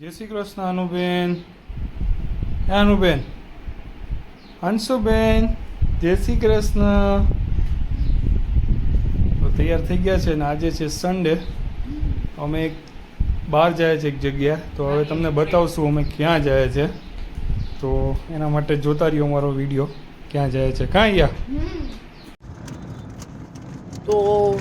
જય શ્રી કૃષ્ણ, અનુબેન. અનુબેન. હંસુબેન, જય શ્રી કૃષ્ણ. તો તૈયાર થઈ ગયા છે ને આજે છે સન્ડે અમે એક બહાર જાય છે એક જગ્યા. તો હવે તમને બતાવશું અમે ક્યાં જાય છે. તો એના માટે જોતા રહ્યો અમારો વીડિયો. ક્યાં જાય છે? કાં યા? તો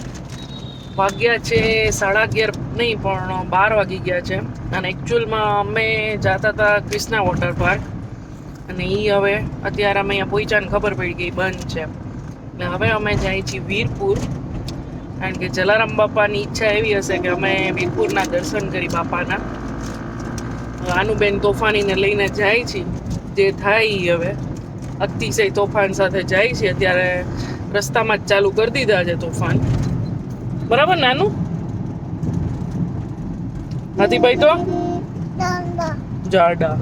વાગ્યા છે સાડા અગિયાર નહીં, પણ બાર વાગી ગયા છે અને એકચ્યુઅલમાં અમે જતા હતા ક્રિષ્ના વોટર પાર્ક અને એ હવે અત્યારે અમે અહીંયા પહોંચ્યા ખબર પડી ગઈ, બંધ છે એટલે હવે અમે જઈએ છીએ વીરપુર. કારણ કે જલારામ બાપાની ઈચ્છા એવી હશે કે અમે વીરપુરના દર્શન કરી બાપાના. આનુબેન તોફાનીને લઈને જાય છે જે થાય હવે. અતિશય તોફાન સાથે જાય છે અત્યારે રસ્તામાં જ ચાલુ કરી દીધા છે તોફાન. બરાબર નાનું? હાથીભાઈ તો? જાડા.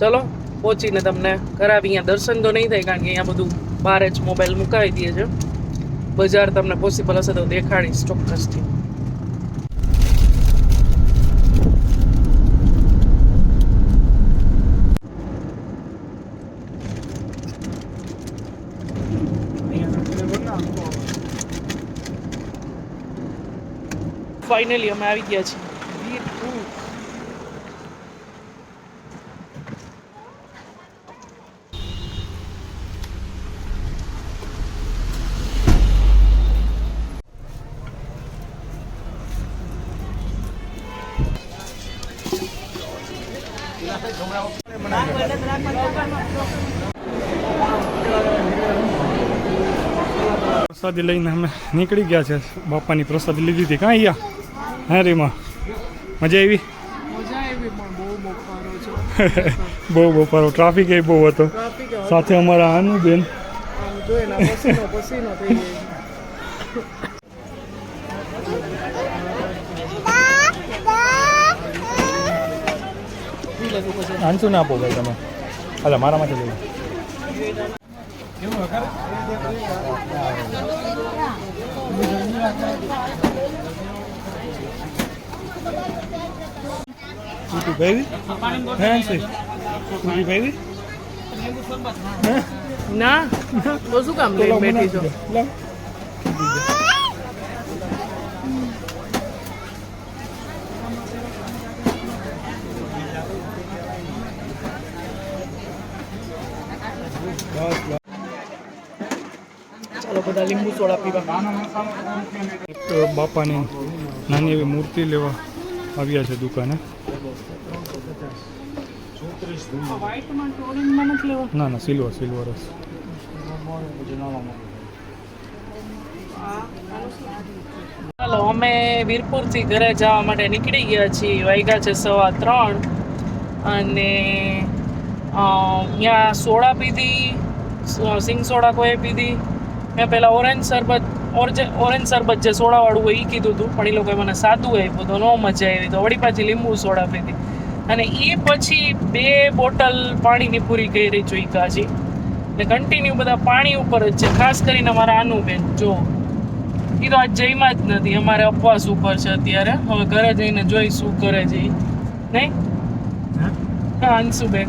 ચલો પહોંચીને તમને કરાવી અહીંયા દર્શન તો નહીં થાય કારણ કે અહીંયા બધું બહાર જ મોબાઈલ મુકાવી દે છે. બજાર તમને પોસિબલ હશે તો દેખાડીશ ચોક્કસથી. ફાઇનલી અમે આવી ગયા છીએ. વીરપુર પ્રસાદી લઈને અમે નીકળી ગયા છે. બાપાની પ્રસાદી લીધી હતી. કાં અહીંયા હા રીમાં મજા આવી? બહુ બપોરો ટ્રાફિક એ બહુ હતો. સાથે અમારા આનુબેન. આમ જોઈએ ને પસીનો પસીનો થઈ જાય આંસુ ના આપો ભાઈ તમે. અલા મારામાંથી લઈ Tutti baby? Nancy? Tutti baby? ના તો શું કામ લઈને બેઠી છો ચાલો બધા લીંબુ સોડા પીવા બાપાની નાની એવી મૂર્તિ લેવા આવ્યા છે દુકાને વ્હાઈટમાં ટોરેન્ટમાં નથી લેવા ના ના સિલ્વર સિલ્વર જ ચાલો અમે વીરપુરથી ઘરે જવા માટે નીકળી ગયા છીએ. વાગ્યા છે સવા ત્રણ. અને ત્યાં સોડા પીધી સિંગ સોડા કોઈ પીધી. મેં પહેલાં ઓરેન્જ શરબત ઓરજે ઓરેન્જ શરબત જે સોડાવાળું હોય એ કીધું હતું પણ એ લોકોએ મને સાદું આપ્યું તો ન મજા આવી. તો વળી પાછી લીંબુ સોડા પીધી. અને એ પછી બે બોટલ પાણીની પૂરી કરી જોઈ કાજી ને કન્ટિન્યુ બધા પાણી ઉપર જ છે ખાસ કરીને મારા આનુબેન જો. એ તો આજ જઈમાં જ નથી અમારે અપવાસ ઉપર છે અત્યારે. હવે ઘરે જઈને જોઈ શું કરે છે. નહીં? હા? અંશુબેન.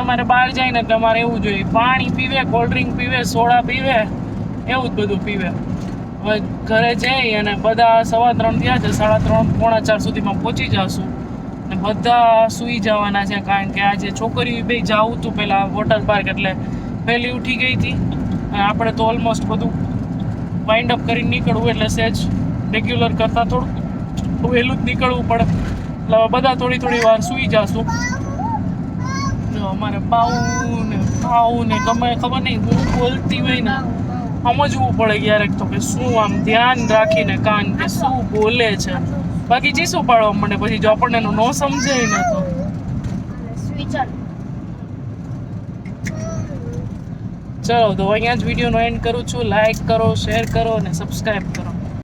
અમારે બહાર જાય ને એટલે અમારે એવું જોઈએ. પાણી પીવે કોલ્ડ ડ્રિંક પીવે સોડા પીવે એવું જ બધું પીવે. ઘરે જઈ અને બધા સવા ત્રણ થયા છે, સાડા ત્રણ, પોણા ચાર સુધીમાં પહોંચી જાશું. ને બધા સૂઈ જવાના છે, કારણ કે આજે છોકરી બે જાવું હતું પહેલાં વોટર પાર્ક, એટલે પહેલી ઉઠી ગઈ હતી. અને આપણે તો ઓલમોસ્ટ બધું વાઇન્ડ અપ કરીને નીકળવું, એટલે સહેજ રેગ્યુલર કરતાં થોડું વહેલું જ નીકળવું પડે. એટલે બધા થોડી થોડી વાર સૂઈ જશું. અમારે બાઉ ને ભાઉ ને ગમે ખબર નહીં બોલતી હોય ને. સમજવું પડે ક્યારેક તો કે શું આમ ધ્યાન રાખીને કાન કે શું બોલે છે. બાકી ચીસું પાડવા મને પછી જો આપણને એનું ન સમજાય ને તો. ચલો તો અહીંયા જ વિડીયોનો એન્ડ કરું છું. લાઈક કરો શેર કરો અને સબસ્ક્રાઈબ કરો.